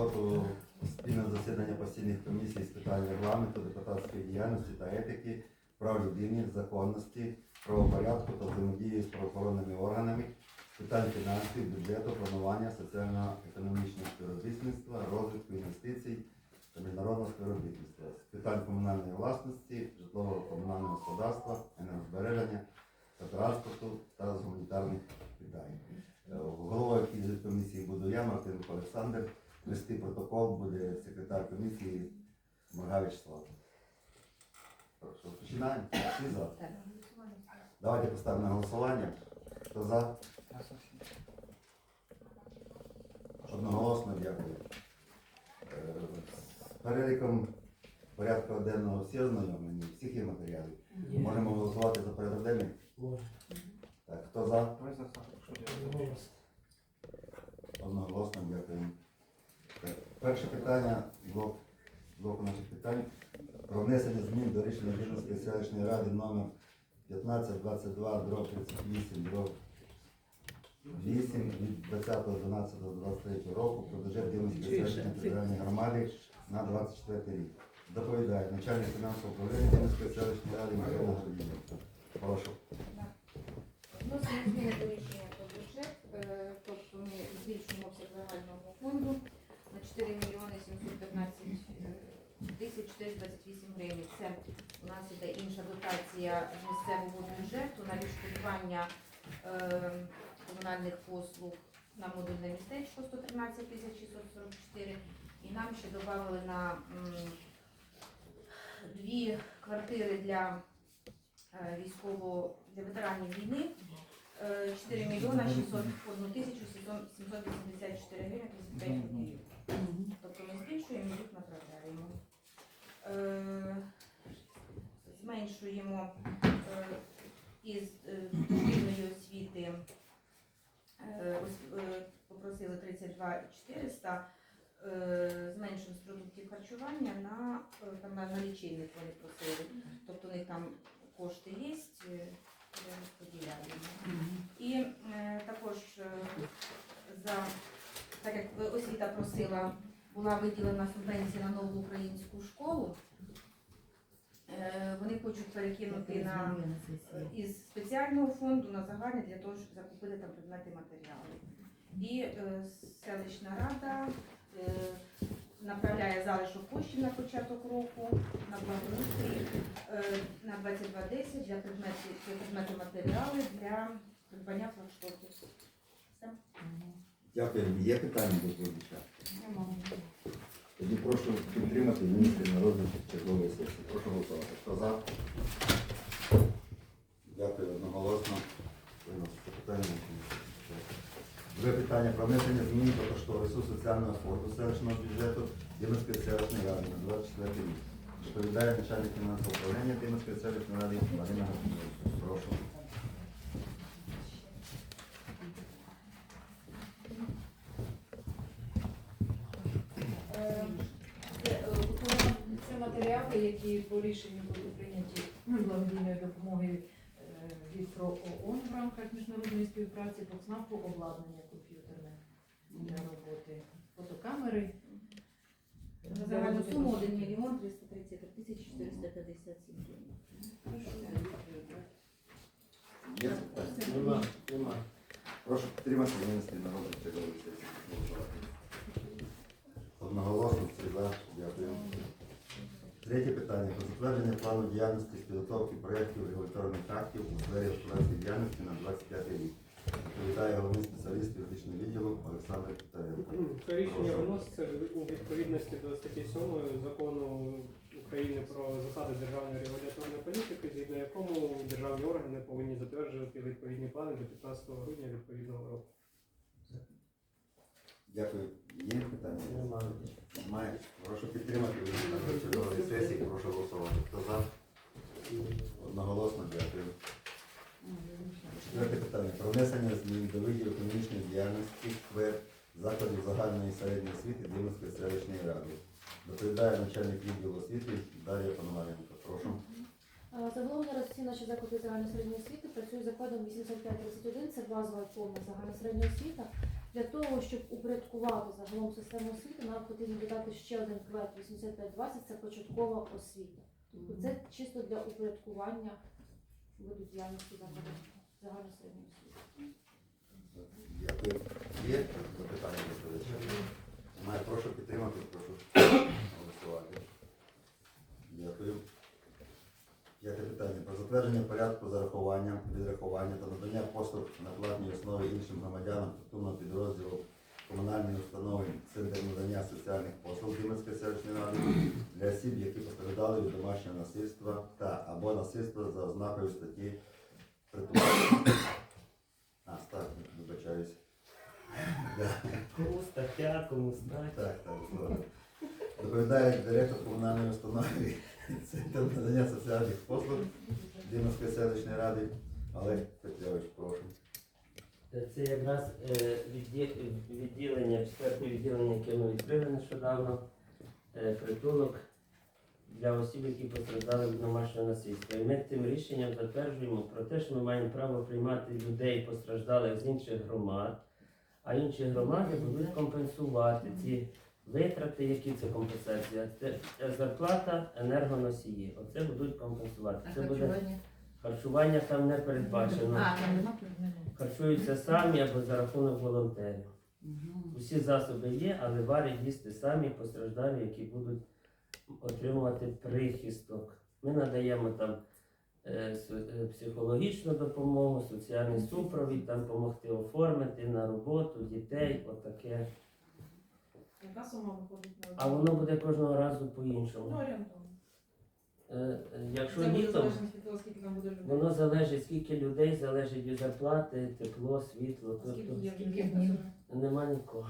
роботу спільного засідання постійних комісій з питань регламенту, депутатської діяльності та етики, прав людини, законності, правопорядку та взаємодії з правоохоронними органами, питань фінансів, бюджету, планування, соціально-економічного співробітництва, розвитку інвестицій та міжнародного співробітництва, з питань комунальної власності, житлового комунального господарства, енергозбереження та транспорту та з гуманітарних питань. Е, Головою комісії буду я, Мартинко Олександр. Вести протокол буде секретар комісії Маргавич Слава. Прошу, починаємо. Всі за. Давайте поставимо на голосування. Хто за? Одноголосно дякую. Е, З переліком порядку денного всі ознайомлені, всіх є матеріали. Можемо голосувати за порядок денний? Так, хто за? Одноголосно дякую. Перше питання, блок, блоку наших питань. Про внесення змін до рішення Рівненської селищної ради номер 1522 дроб 38 дроб 8 від 20.12.23 року про бюджет Рівненської селищної територіальної громади на 24 рік. Доповідає начальник фінансового управління Рівненської селищної ради Марина Гордієва. Прошу. Вносимо зміни до рішення про бюджет, е, тобто ми збільшуємо обсяг загального фонду на 4 мільйони 715 тисяч 428 гривень. Це у нас іде інша дотація місцевого бюджету на відшкодування е, комунальних послуг на модульне містечко 113 тисяч 644. І нам ще додали на м, дві квартири для е, військово для ветеранів війни. Е, 4 мільйона 601 тисячу 784 гривень 35 копійок. Тобто ми збільшуємо, їх направляємо. Е, Зменшуємо е, із дошкільної освіти, е, ос- е, попросили 32 400, е, зменшуємо з продуктів харчування на, там, на, лічильник вони просили. Тобто у них там кошти є. І е, також е, за так як освіта просила, була виділена субвенція на нову українську школу. Е, Вони хочуть перекинути на із спеціального фонду на загальний для того, щоб закупити там предмети матеріали. І селищна рада направляє залишок коштів на початок року на благоустрій е, на 2210 для предметів для предмету матеріали для придбання флагштоків. Все. Дякую. Є питання до доповідача? Тоді прошу підтримати міністр на розвиток чергової сесії. Прошу голосувати. Хто за? Дякую одноголосно. Друге питання про внесення змін кошторису соціального фонду селищного бюджету Дімської селищної ради на 24 рік. Доповідає начальник фінансового управління Дімської селищної ради Марина Гатунова. Прошу. Е, Це матеріали, які по рішенню були прийняті благодійної допомоги е, від ПРООН в рамках міжнародної співпраці по ЦНАПу обладнання для роботи фотокамери. На загальну суму 1 мільйон 333 тисячі 457 гривень. Є? Нема. Нема. Прошу підтримати винести на розгляд чергової сесії. Одноголосно, всі за. Дякую. Третє питання про затвердження плану діяльності з підготовки проєктів регуляторних актів у сфері господарської діяльності на 25 рік. Відповідає головний спеціаліст юридичного відділу Олександр Китаренко. Це рішення виноситься у відповідності до статті 7 закону України про засади державної регуляторної політики, згідно якому державні органи повинні затверджувати відповідні плани до 15 грудня відповідного року. Дякую. Є питання? Немає. Прошу підтримати на чергової сесії. Прошу голосувати. Хто за? Одноголосно дякую. Четверте питання. Про внесення змін до видів економічної діяльності сфер закладів загальної середньої освіти Дімської селищної ради. Доповідає начальник відділу освіти Дар'я Пономаренко. Прошу. Загалом зараз всі наші заклади загальної середньої освіти працюють за кодом 8531, це базова і повна загальна середня освіта. Для того, щоб упорядкувати загалом систему освіти, нам потрібно додати ще один квет 8520 це початкова освіта. Тобто Це чисто для упорядкування виду діяльності закладів загальної середньої освіти. Дякую. Є запитання до доповідача? Немає. Прошу підтримати, прошу голосувати. Дякую. П'яте питання. Про затвердження порядку зарахування, відрахування та надання послуг на платній основі іншим громадянам структурного підрозділу комунальної установи Центр надання соціальних послуг Димирської селищної ради для осіб, які постраждали від домашнього насильства та або насильства за ознакою статті. А, так, вибачаюсь. Кому стаття, кому стаття. Так, так, добре. Доповідає директор комунальної установи Центр надання соціальних послуг Димовської селищної ради Олег Петрович, прошу. Це якраз е, відділення, четверте відділення, яке ми відкрили нещодавно, е, притулок для осіб, які постраждали від домашнього насильства. І ми цим рішенням затверджуємо про те, що ми маємо право приймати людей постраждалих з інших громад, а інші громади будуть компенсувати ці витрати, які це компенсація. Це е, зарплата енергоносії. Оце будуть компенсувати. Це буде харчування там не передбачено. Харчуються самі або за рахунок волонтерів. Усі засоби є, але варять їсти самі постраждалі, які будуть отримувати прихисток. Ми надаємо там е, е, психологічну допомогу, соціальний супровід, там допомогти оформити на роботу дітей, отаке. Яка сума виходить на А воно буде кожного разу Ну, по-іншому. орієнтовно. Е, Якщо літом, воно залежить, скільки людей залежить від зарплати, тепло, світло. Скільки Тобто є нема нікого.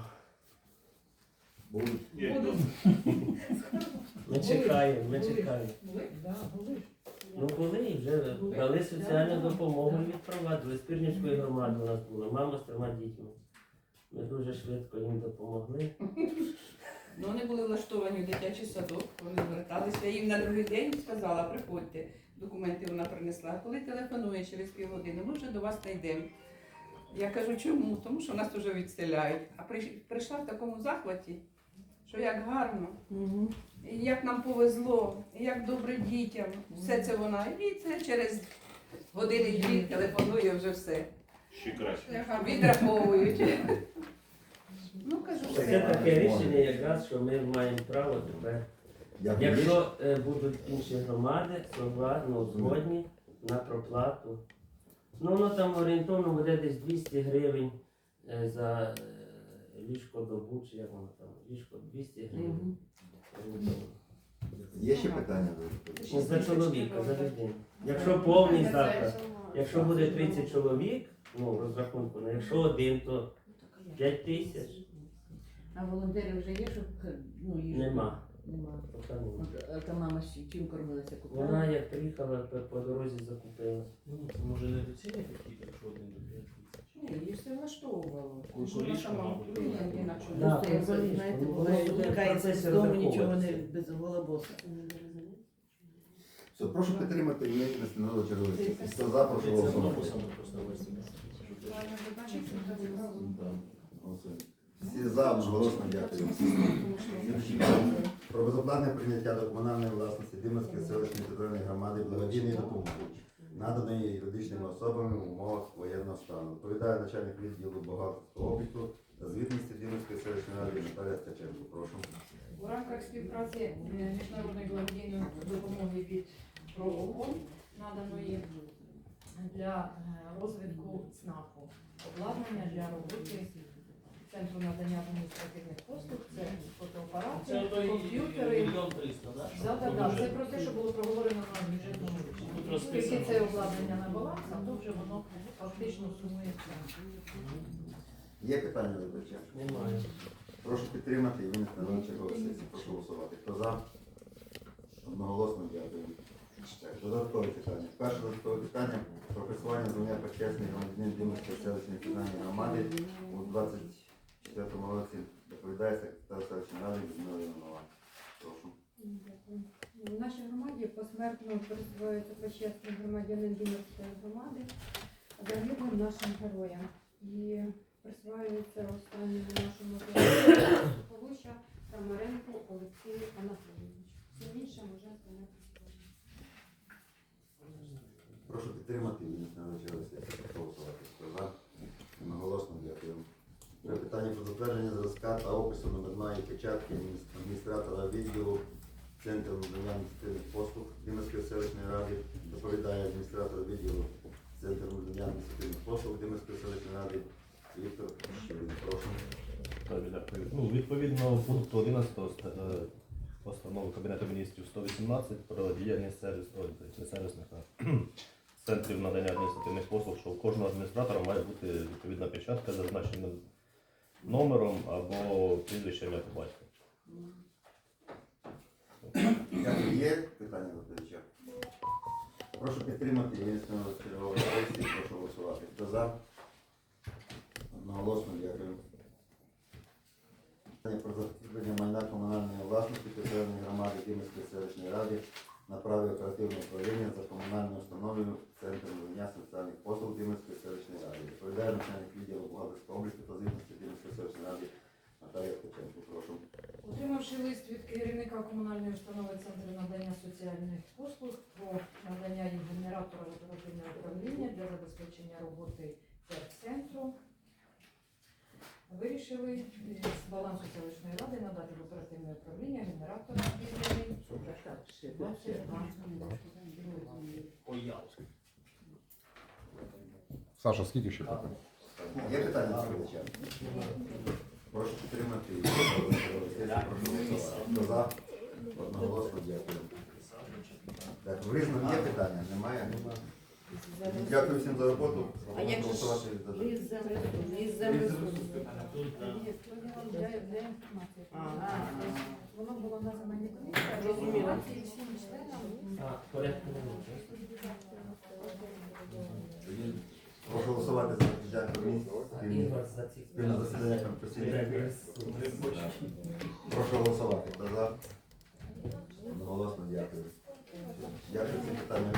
Будуть. Будуть. Ми чекаємо, ми Були. чекаємо. Були? Да, були. Ну коли і вже дали соціальну допомогу і відпровадили. З Пірнівської громади у нас була мама з трьома дітьми. Ми дуже швидко їм допомогли. Ну, вони були влаштовані в дитячий садок, вони зверталися. Я їм на другий день сказала, приходьте. Документи вона принесла. Коли телефонує через півгодини, ми вже до вас не йдемо. Я кажу, чому? Тому що нас вже відселяють. А прийшла в такому захваті, що як гарно, і як нам повезло, як добре дітям. Все це вона. І це через години дві телефонує вже все. Ще краще. Відраховують. Ну, кажу, Це все. таке рішення, якраз, що ми маємо право тепер. Якщо е, будуть інші громади, согла- ну, згодні на проплату. Ну воно там орієнтовно буде десь 200 гривень е, за е, ліжко добу, чи як воно там, ліжко 200 гривень. Є ще питання до доповідача? Ну, за чоловіка, за людину. Якщо повний заклад, якщо буде 30 чоловік, ну розрахунку, ну, якщо один, то 5 тисяч А волонтерів вже є, щоб ну, їжу? нема. Нема. Поки нема. От, а та мама з чим кормилася купила? Вона як приїхала по, по дорозі закупила. Ну, це може не доцільні такі, якщо один до п'ять тисяч. Ні, її все влаштовувало. Сама мабуть, інакше. Да, Просто я кругом, знаєте, ну, буває, процесі з дому, нічого не без голобоса. Все, прошу підтримати і винести на розгляд черговості. Хто за, прошу голосувати. Всі за, одноголосно дякую. Про безоплатне прийняття до комунальної власності Димирської селищної територіальної громади благодійної допомоги, наданої юридичними особами в умовах воєнного стану. Відповідає начальник відділу бухгалтерського обліку звітності Димирської селищної ради Наталія Ткаченко. Прошу. У рамках співпраці е, міжнародної благодійної допомоги від ПРООН наданої для е, розвитку ЦНАПу обладнання для роботи центру надання адміністративних послуг, це фотоапарати, комп'ютери. Да, да, да. Це про те, що було проговорено на бюджетному Тут комісії. це обладнання на баланс, а то вже воно фактично сумується. Є питання до доповідача? Немає. Прошу підтримати і винести на чергової сесії. Прошу голосувати. Хто за? Одноголосно дякую. Додаткове питання. Перше додаткове питання про присвоєння звання почесний громадянин Димирської селищної національної громади у 24 році доповідає секретар селищної ради Людмила Іванова. Прошу. Дякую. В нашій громаді посмертно присвоюється почесний громадянин Дімерської громади загиблим нашим героям. І присваюється останньому нашому Полуща Тамаренку Олексію Анатолійовичу. Всім іншим вже не. Прошу підтримати винесення на розгляд. Проголосувати. За? Наголосно дякую. Про питання про затвердження зразка та опису номерної печатки адміністратора відділу Центру надання адміністративних послуг Димирської селищної ради. Доповідає адміністратор відділу Центру надання адміністративних послуг Димирської селищної ради Віктор Щерин. Прошу. Так, дякую. Ну, відповідно пункту 11 е, постанови Кабінету міністрів 118 про діяльність сервіс, сервісних, центрів надання адміністративних послуг, що у кожного адміністратора має бути відповідна печатка з зазначеним номером або прізвищем як батька. Є питання доповідача? Прошу підтримати на чергової сесії. Прошу голосувати. Хто за? Одноголосно дякую. Про затвердження майна комунальної власності територіальної громади Київської селищної ради на праві оперативного управління за комунальною установою Центру надання соціальних послуг Київської селищної ради. Відповідає начальник відділу бухгалтерського обліку та звітності Київської селищної ради Наталія Ткаченко. Прошу. Отримавши лист від керівника комунальної установи Центру надання соціальних послуг про надання їм генератора в оперативне управління для забезпечення роботи центру, вирішили з балансу селищної ради надати в оперативне управління генератора об'єднаний Саша, скільки ще питань? Є питання до доповідача? Прошу підтримати. Хто за? Одноголосно дякую. Так, в різному є питання? Немає? Немає? Дякую всім за роботу. А як же ж Голосувати за-. Воно було на земельній комісії, Зрозуміло. всім членам. Порядку Прошу голосувати за комісії. Спільне засідання конституційної. Прошу голосувати. Хто за? Голосно дякую. Дякую, ці питання